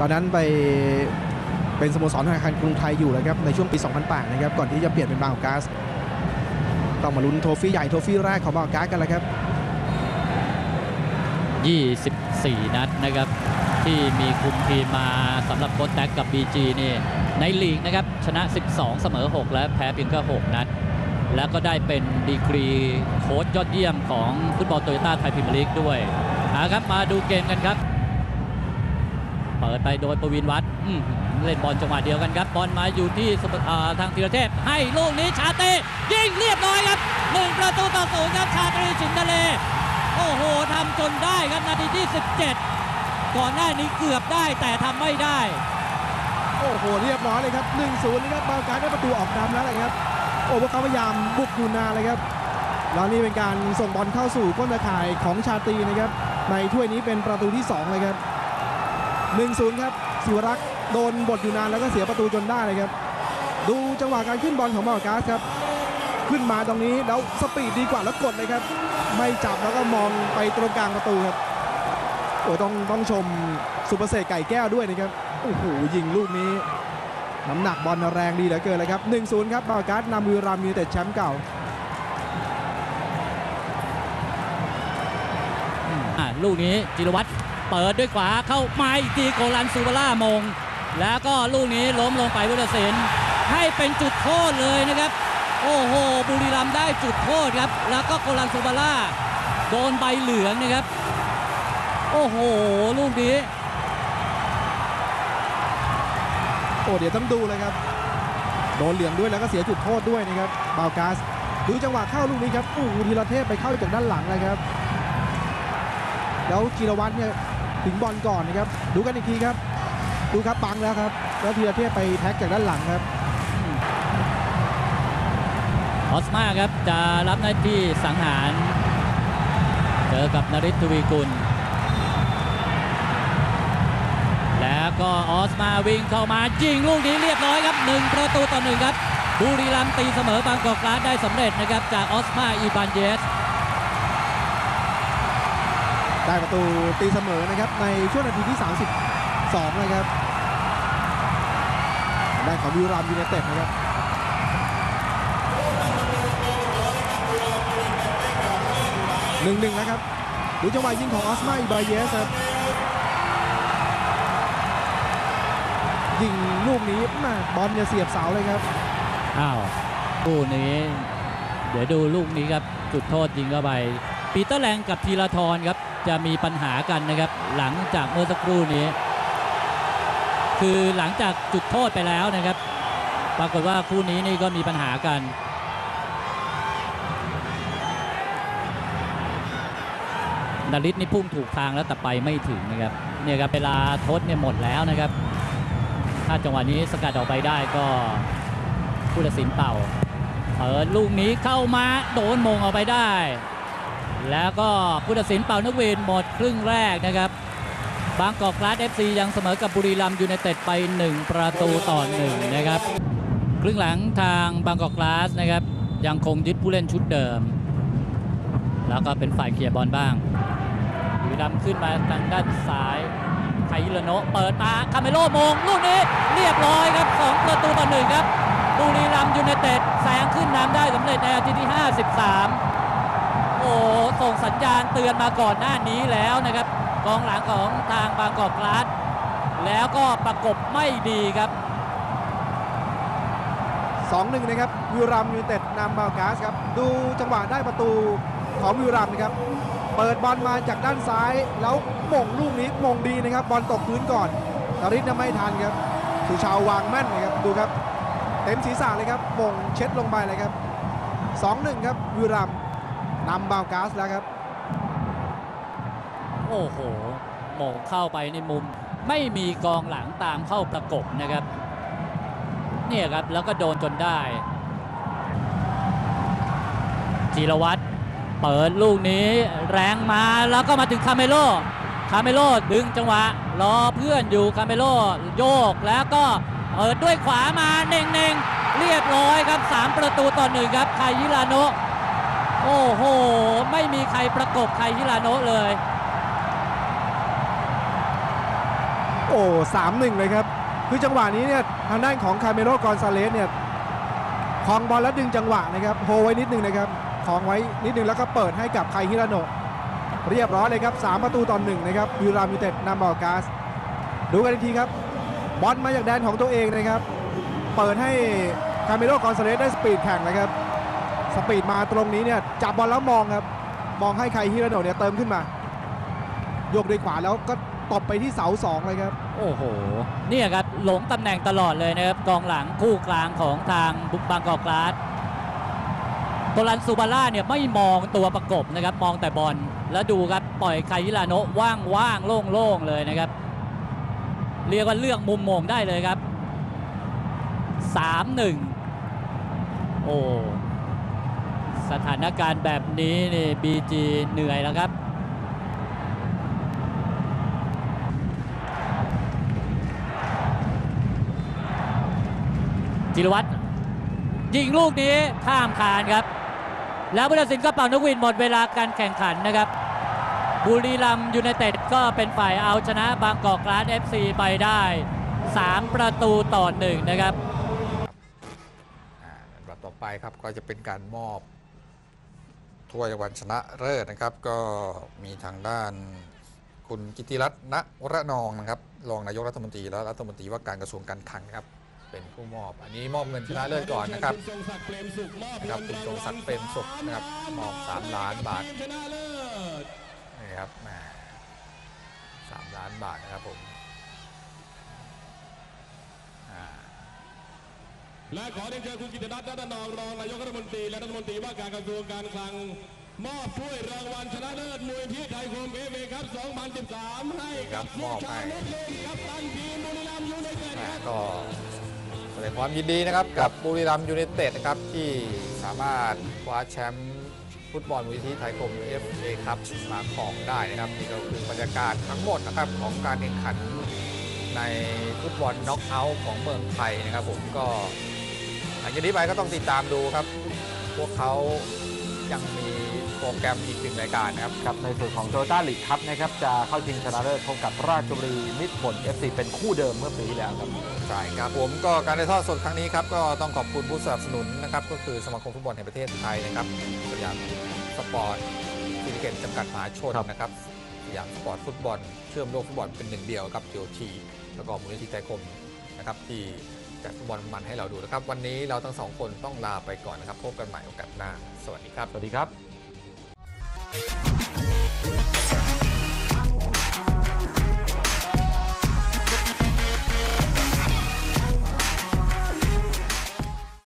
ตอนนั้นไปเป็นสโมสรธนาคารกรุงไทยอยู่แล้วครับในช่วงปี 2008 นะครับก่อนที่จะเปลี่ยนเป็นบางกอกกาซต้องมาลุ้นโทฟี่ใหญ่โทฟี่แรกของบางกอกกาซกันแล้วครับ 24 นัดนะครับ ที่มีคุมทีมมาสำหรับโค้ชแท็กกับ BG นี่ในลีกนะครับ ชนะ 12 เสมอ 6 และแพ้เพียงแค่6นัด แล้วก็ได้เป็นดีกรีโค้ชยอดเยี่ยมของฟุตบอลโตโยต้าไทยพรีเมียร์ลีกด้วยเอาครับมาดูเกมกันครับ เปิดไปโดยประวินวัฒน์เล่นบอลจังหวะเดียวกันครับ บอลมาอยู่ที่ทางธีรเทพ ให้ลูกนี้ชาเต้ยิงเรียบร้อยครับหนึ่งประตูต่อศูนย์ครับชาตรีสินทะเล โอ้โหทำจนได้ครับนาทีที่ 17 ก่อนหน้านี้เกือบได้แต่ทำไม่ได้ โอ้โหเรียบร้อยเลยครับ1-0นะครับบางกอกก๊าซได้ประตูออกนำแล้วแหละครับ โอ้พวกเขาพยายามบุกอยู่นานเลยครับแล้วนี่เป็นการส่งบอลเข้าสู่ก้นตะข่ายของชาตรีนะครับในถ้วยนี้เป็นประตูที่2เลยครับ 1-0 ครับศิวรักษ์โดนบทอยู่นานแล้วก็เสียประตูจนได้เลยครับ ดูจังหวะการขึ้นบอลของบางกอกก๊าซครับ ขึ้นมาตรงนี้แล้วสปีดดีกว่าแล้วกดเลยครับ ไม่จับแล้วก็มองไปตรงกลางประตูครับโอ้ต้องต้องชมสุประเสริฐไก่แก้วด้วยนะครับโอ้โหยิงลูกนี้น้ำหนักบอลแรงดีเหลือเกินเลยครับ 1-0 ครับบาวการ์ดนำบุรีรัมย์ยูไนเต็ดแชมป์เก่าลูกนี้จิรวัตร เปิดด้วยขวาเข้าไมาอีโกลันซูบาร่ามง แล้วก็ลูกนี้ล้มลงไปวุฒิศิลป์ให้เป็นจุดโทษเลยนะครับ โอ้โห บุรีรัมย์ได้จุดโทษครับ แล้วก็โกลันซูบาร่าโดนใบเหลืองนะครับ โอ้โห ลูกนี้ โอ้เดี๋ยวต้องดูเลยครับ โดนเหลืองด้วยแล้วก็เสียจุดโทษด้วยนะครับบาวกาสดูจังหวะเข้าลูกนี้ครับโอ้ธีรเทพไปเข้าจากด้านหลังเลยครับ แล้วกีรวัตรเนี่ย ถึงบอลก่อนนะครับ ดูกันอีกทีครับ ดูครับบังแล้วครับ แล้วธีรเทพไปแท็กจากด้านหลังครับออสมาครับ จะรับหน้าที่สังหาร เจอกับนริศทวีกุล แล้วก็ออสมาวิ่งเข้ามายิงลูกนี้เรียบร้อยครับหนึ่งประตูต่อหนึ่งครับบุรีรัมตีเสมอบางกอกกราสได้สำเร็จนะครับ จากออสมาอีบานเยส ได้ประตูตีเสมอนะครับในช่วงนาทีที่ 32 นะครับได้ของบุรีรัมย์ยูไนเต็ดนะครับหนึ่งหนึ่งนะครับดูจังหวะยิงของออสมาอิบราเยสครับยิงลูกนี้ม่บอลเนี่ยเสียบเสาเลยครับอ้าวลูกนี้ เดี๋ยวดูลูกนี้ครับจุดโทษยิงเข้าไป ปีเตอร์แลงกับธีรทรครับจะมีปัญหากันนะครับ หลังจากเมื่อสักครู่นี้ คือหลังจากจุดโทษไปแล้วนะครับ ปรากฏว่าคู่นี้นี่ก็มีปัญหากันนาริศนี่พุ่งถูกทางแล้วแต่ไปไม่ถึงนะครับเนี่ยครับเวลาทดเนี่ยหมดแล้วนะครับ ถ้าจังหวะนี้สกัดออกไปได้ก็ผู้ตัดสินเป่าเปิดลูกนี้เข้ามาโดนมงออกไปได้ แล้วก็ผู้ตัดสินเป่านกหวีดหมดครึ่งแรกนะครับบางกอกกราส FC ยังเสมอกับบุรีรัมย์ยูไนเต็ดไป 1 ประตูต่อ1นะครับครึ่งหลังทางบางกอกกราสนะครับยังคงยึดผู้เล่นชุดเดิม แล้วก็เป็นฝ่ายเคลียร์บอลบ้างบุรีรัมขึ้นมาทางด้านซ้ายไคฮิโรโนเปิดมาคาเมโลมงลูกนี้เรียบร้อยครับสองประตูต่อหนึ่งครับบุรีรัมย์ยูไนเต็ดแซงขึ้นนำได้สำเร็จในนาทีที่ 53 ส่งสัญญาณเตือนมาก่อนหน้านี้แล้วนะครับกองหลังของทางบางกอกกลาสแล้วก็ประกบไม่ดีครับ2-1นะครับวิวรัมยูเต็ดนำบาวกาสครับดูจังหวะได้ประตูของวิวรัมนะครับเปิดบอลมาจากด้านซ้าย แล้วม่งลูกนี้ม่งดีนะครับ บอลตกพื้นก่อนตาริสนไม่ทันครับสุชาววางแม่นนะครับดูครับ เต็มศีรษะเลยครับม่งเช็ดลงไปเลยครับ 2-1 ครับวิวรัม นำบาวกาสแล้วครับ โอ้โหโหมงเข้าไปในมุม ไม่มีกองหลังตามเข้าประกบนะครับ เนี่ยครับแล้วก็โดนจนได้จีรวัตรเปิดลูกนี้แรงมาแล้วก็มาถึงคาเมโลคาเมโลดึงจังหวะรอเพื่อนอยู่คาเมโลโยกแล้วก็เปิดด้วยขวามาเน่งเน่งเรียบร้อยครับ 3 ประตูต่อหนึ่งครับไคยิราโนะ โอ้โห ไม่มีใครประกบไคยิราโนะเลย โอ้สามหนึ่งเลยครับ คือจังหวะนี้เนี่ยทางด้านของคาเมโรกอนซาเลสเนี่ยคลองบอลแล้วดึงจังหวะนะครับโฮไว้นิดนึงนะครับคลองไว้นิดนึงแล้วก็เปิดให้กับไคฮิราโนะเรียบร้อยเลยครับสามประตูต่อหนึ่งนะครับยูรามยูเต็ดนำบอลกาส ดูกันอีกทีครับบอลมาจากแดนของตัวเองนะครับ เปิดให้คาเมโรกอนซาเลสได้สปีดแข่งนะครับ สปีดมาตรงนี้เนี่ยจับบอลแล้วมองครับ มองให้ไครฮิราโนะเนี่ยเติมขึ้นมา โยกด้วยขวาแล้วก็ตบไปที่เสาสองเลยครับ โอ้โห เนี่ยครับหลงตำแหน่งตลอดเลยนะครับ กองหลังคู่กลางของทางบุกบางกอกกลาสโตลันซูบาร่าเนี่ยไม่มองตัวประกบนะครับ มองแต่บอลแล้วดูครับปล่อยไคฮิราโนะว่างว่างๆโล่งๆเลยนะครับ เรียกว่าเลือกมุมโมงได้เลยครับ 3-1 โอ้ สถานการณ์แบบนี้นี่บีจีเหนื่อยแล้วครับจิรวัตรยิงลูกนี้ข้ามคานครับ แล้วผู้ตัดสินก็เป่านกหวินหมดเวลาการแข่งขันนะครับ บุรีรัมย์ยูไนเต็ดก็เป็นฝ่ายเอาชนะบางกอกกลาส FC ไปได้ 3 ประตูต่อหนึ่งนะครับอ่าลำดับต่อไปครับก็จะเป็นการมอบ ถ้วยรางวัลชนะเลิศนะครับ ก็มีทางด้านคุณกิติรัตน์ณระนองนะครับรองนายกรัฐมนตรีและรัฐมนตรีว่าการกระทรวงการคลังครับ เป็นผู้มอบอันนี้มอบเงินชนะเลิศก่อนนะครับนะครับคุณทรงศักดิ์เปรมสุขนะครับมอบ3ล้านบาทนี่ครับแหมสามล้านบาทนะครับผมอ่า และขอเรียนเชิญคุณกิตติรัตน์รัตนองรองนายกรัฐมนตรีและรัฐมนตรีว่าการกระทรวงการคลัง มอบถ้วยรางวัลชนะเลิศมวยที่ไทยโคมเอเวครับ 2013 ให้กับมอบให้ลูกชายเล็กกับตันทีมบุรีรัมย์ยูไนเต็ดแหมครับก็แสดงความยินดีนะครับกับบุรีรัมย์ยูไนเต็ดนะครับที่สามารถคว้าแชมป์ฟุตบอลมูลนิธิไทยคม FA ครับมาครองได้นะครับนี่ก็คือบรรยากาศทั้งหมดนะครับของการแข่งขันในฟุตบอลน็อกเอาท์ของเมืองไทยนะครับผมก็ห ลังจากนี้ไปก็ต้องติดตามดูครับ พวกเขายังมีโปรแกรมอีกหนึ่งรายการนะครับ ครับในส่วนของโตโยต้าลีกครับนะครับจะเข้าชิงชนะเลิศพบกับราชบุรีมิตรผล FC เป็นคู่เดิมเมื่อปีที่แล้วครับ ใช่ครับผมก็การถ่ายทอดสดครั้งนี้ครับ ก็ต้องขอบคุณผู้สนับสนุนนะครับ ก็คือสมาคมฟุตบอลแห่งประเทศไทยนะครับสยามสปอร์ตซิลิเกตจำกัดมหาชนครับนะครับสยามสปอร์ตฟุตบอลเชื่อมโลกฟุตบอลเป็นหนึ่งเดียวกับโยทีแล้วก็มูลนิธิไทยคมนะครับที่ จัดฟุตบอลมันให้เราดูนะครับ วันนี้เราทั้งสองคนต้องลาไปก่อนนะครับพบกันใหม่โอกาสหน้า สวัสดีครับ สวัสดีครับ